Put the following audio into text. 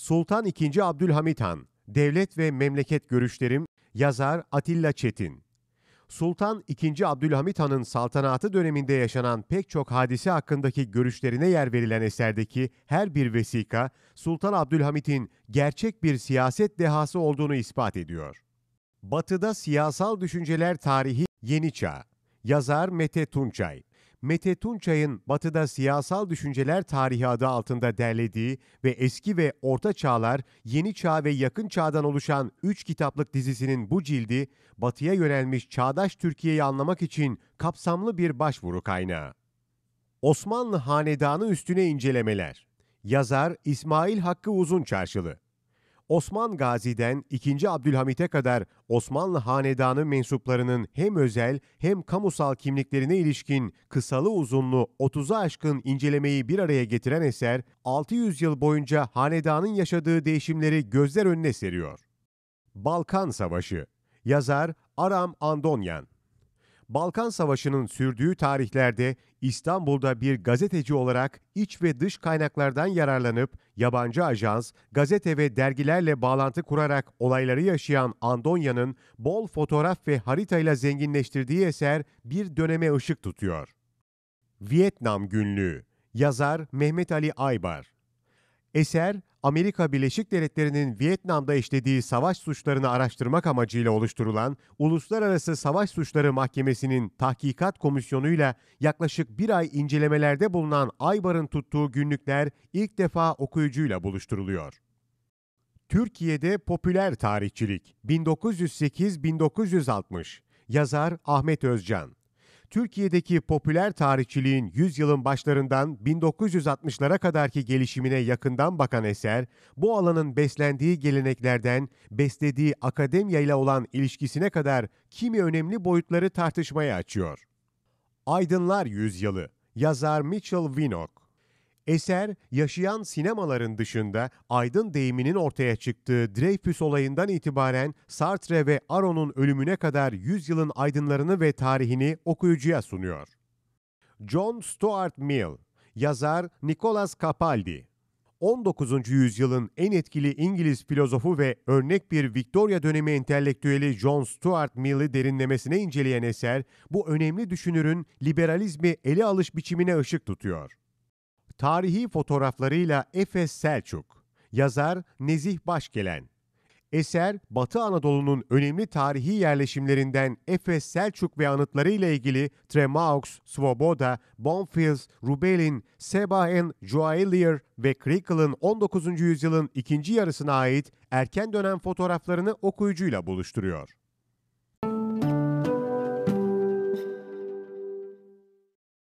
Sultan II. Abdülhamit Han, Devlet ve Memleket Görüşlerim, yazar Atilla Çetin. Sultan II. Abdülhamit Han'ın saltanatı döneminde yaşanan pek çok hadise hakkındaki görüşlerine yer verilen eserdeki her bir vesika, Sultan Abdülhamit'in gerçek bir siyaset dehası olduğunu ispat ediyor. Batı'da Siyasal Düşünceler Tarihi Yeni Çağ Yazar Mete Tunçay Mete Tunçay'ın Batı'da Siyasal Düşünceler Tarihi adı altında derlediği ve Eski ve Orta Çağlar, Yeni Çağ ve Yakın Çağ'dan oluşan 3 kitaplık dizisinin bu cildi, Batı'ya yönelmiş çağdaş Türkiye'yi anlamak için kapsamlı bir başvuru kaynağı. Osmanlı Hanedanı üstüne incelemeler. Yazar İsmail Hakkı Uzunçarşılı Osman Gazi'den 2. Abdülhamit'e kadar Osmanlı Hanedanı mensuplarının hem özel hem kamusal kimliklerine ilişkin kısalı uzunlu 30'a aşkın incelemeyi bir araya getiren eser, 600 yıl boyunca hanedanın yaşadığı değişimleri gözler önüne seriyor. Balkan Savaşı Yazar Aram Andonyan Balkan Savaşı'nın sürdüğü tarihlerde İstanbul'da bir gazeteci olarak iç ve dış kaynaklardan yararlanıp yabancı ajans, gazete ve dergilerle bağlantı kurarak olayları yaşayan Andonya'nın bol fotoğraf ve haritayla zenginleştirdiği eser bir döneme ışık tutuyor. Vietnam Günlüğü Yazar Mehmet Ali Aybar Eser, Amerika Birleşik Devletleri'nin Vietnam'da işlediği savaş suçlarını araştırmak amacıyla oluşturulan Uluslararası Savaş Suçları Mahkemesi'nin tahkikat komisyonuyla yaklaşık bir ay incelemelerde bulunan Aybar'ın tuttuğu günlükler ilk defa okuyucuyla buluşturuluyor. Türkiye'de Popüler Tarihçilik 1908-1960 Yazar Ahmet Özcan Türkiye'deki popüler tarihçiliğin 100 yılın başlarından 1960'lara kadarki gelişimine yakından bakan eser, bu alanın beslendiği geleneklerden beslediği akademiya ile olan ilişkisine kadar kimi önemli boyutları tartışmaya açıyor. Aydınlar Yüzyılı Yazar Mitchell Winnock Eser, yaşayan sinemaların dışında aydın deyiminin ortaya çıktığı Dreyfus olayından itibaren Sartre ve Aron'un ölümüne kadar yüzyılın aydınlarını ve tarihini okuyucuya sunuyor. John Stuart Mill, yazar Nicholas Capaldi, 19. yüzyılın en etkili İngiliz filozofu ve örnek bir Victoria dönemi entelektüeli John Stuart Mill'i derinlemesine inceleyen eser, bu önemli düşünürün liberalizmi ele alış biçimine ışık tutuyor. Tarihi fotoğraflarıyla Efes Selçuk. Yazar Nezih Başgelen. Eser, Batı Anadolu'nun önemli tarihi yerleşimlerinden Efes Selçuk ve anıtları ile ilgili Tremaux, Svoboda, Bonfils, Rubelin, Sebaen, Joaillier ve Krikel'ın 19. yüzyılın ikinci yarısına ait erken dönem fotoğraflarını okuyucuyla buluşturuyor.